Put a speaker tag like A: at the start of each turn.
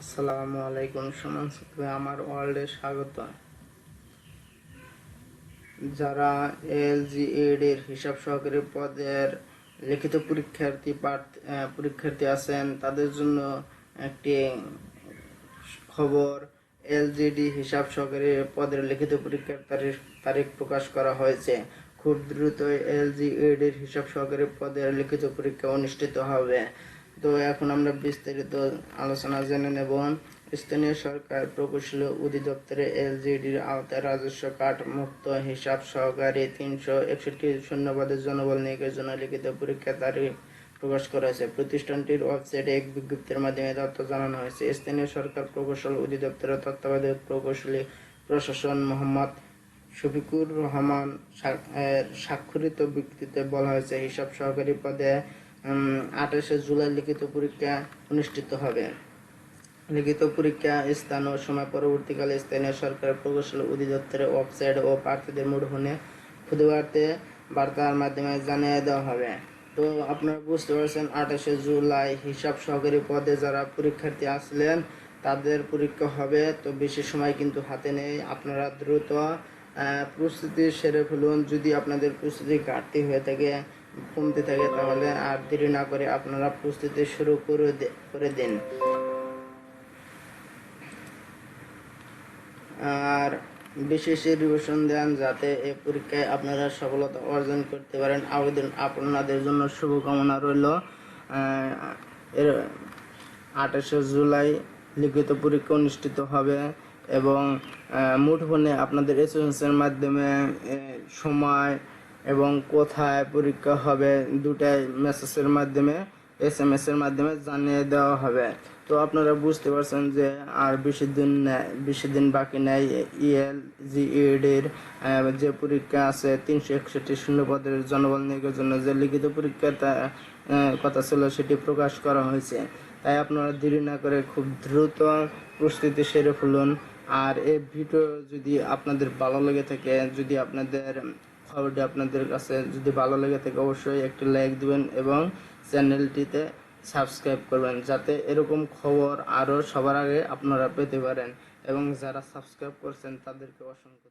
A: আসসালামু আলাইকুম সমান আমার ওয়ার্ল্ডে স্বাগত। যারা এলজি এর হিসাব সহকারী পদের লিখিত পরীক্ষার্থী পরীক্ষার্থী আছেন, তাদের জন্য একটি খবর, এলজিডি হিসাব সহকারী পদের লিখিত পরীক্ষার তারিখ তারিখ প্রকাশ করা হয়েছে। খুব দ্রুত এলজি এর হিসাব সহকারী পদের লিখিত পরীক্ষা অনুষ্ঠিত হবে। তো এখন আমরা বিস্তারিত আলোচনা জেনে নেব। স্থানীয় সরকার প্রকৌশলী অধিদপ্তরে এলজিডির আওতায় রাজস্ব কার্ড মুক্ত হিসাব সহকারী তিনশো একষট্টি শূন্যপদের জনবল নিয়োগের জন্য লিখিত পরীক্ষা তারিখ প্রকাশ করা হয়েছে। প্রতিষ্ঠানটির ওয়েবসাইটে এক বিজ্ঞপ্তির মাধ্যমে তথ্য জানানো হয়েছে। স্থানীয় সরকার প্রকৌশল অধিদপ্তরের তত্ত্বাবধায়ক প্রকৌশলী প্রশাসন মোহাম্মদ শফিকুর রহমান সা- এর স্বাক্ষরিত বিবৃতিতে বলা হয়েছে, হিসাব সহকারী পদে আঠাশে জুলাই লিখিত পরীক্ষা অনুষ্ঠিত হবে। লিখিত পরীক্ষা স্থান ও সময় পরবর্তীকালে স্থানীয় সরকারের প্রকৌশল অধিদপ্তরের ওয়েবসাইট ও প্রার্থীদের মুঠোফোনে খুদে বার্তার মাধ্যমে জানিয়ে দেওয়া হবে। তো আপনারা বুঝতে পারছেন, আঠাশে জুলাই হিসাব সহকারী পদে যারা পরীক্ষার্থী আসলেন, তাদের পরীক্ষা হবে। তো বেশি সময় কিন্তু হাতে নেই। আপনারা দ্রুত প্রস্তুতি সেরে ফেলুন। যদি আপনাদের প্রস্তুতি ঘাটতি হয়ে থাকে কমতে থাকে, তাহলে আর দেরি না করে আপনারা প্রস্তুতি শুরু করে করে দিন। আর বিশেষ রিভিশন দেন যাতে এই পরীক্ষায় আপনারা সফলতা অর্জন করতে পারেন। আবেদন আপনাদের জন্য শুভকামনা রইল। এর আঠাশে জুলাই লিখিত পরীক্ষা অনুষ্ঠিত হবে এবং মুঠোফোনে আপনাদের এসএমএসের মাধ্যমে সময় এবং কোথায় পরীক্ষা হবে দুটাই মেসেজের মাধ্যমে এস এম এস এর মাধ্যমে জানিয়ে দেওয়া হবে। তো আপনারা বুঝতে পারছেন যে আর বেশি দিন বেশি দিন বাকি নেই। ইএল জি এর যে পরীক্ষা আছে তিনশো একষট্টি শূন্য পদের জনবল নিয়োগের জন্য যে লিখিত পরীক্ষা কথা ছিল সেটি প্রকাশ করা হয়েছে। তাই আপনারা দেরি না করে খুব দ্রুত প্রস্তুতি সেরে ফেলুন। আর এই ভিডিও যদি আপনাদের ভালো লেগে থাকে, যদি আপনাদের খবরটি আপনাদের কাছে যদি ভালো লেগে থাকে অবশ্যই একটি লাইক দিবেন এবং চ্যানেলটিতে সাবস্ক্রাইব করবেন, যাতে এরকম খবর আরও সবার আগে আপনারা পেতে পারেন। এবং যারা সাবস্ক্রাইব করছেন তাদেরকে অসংখ্য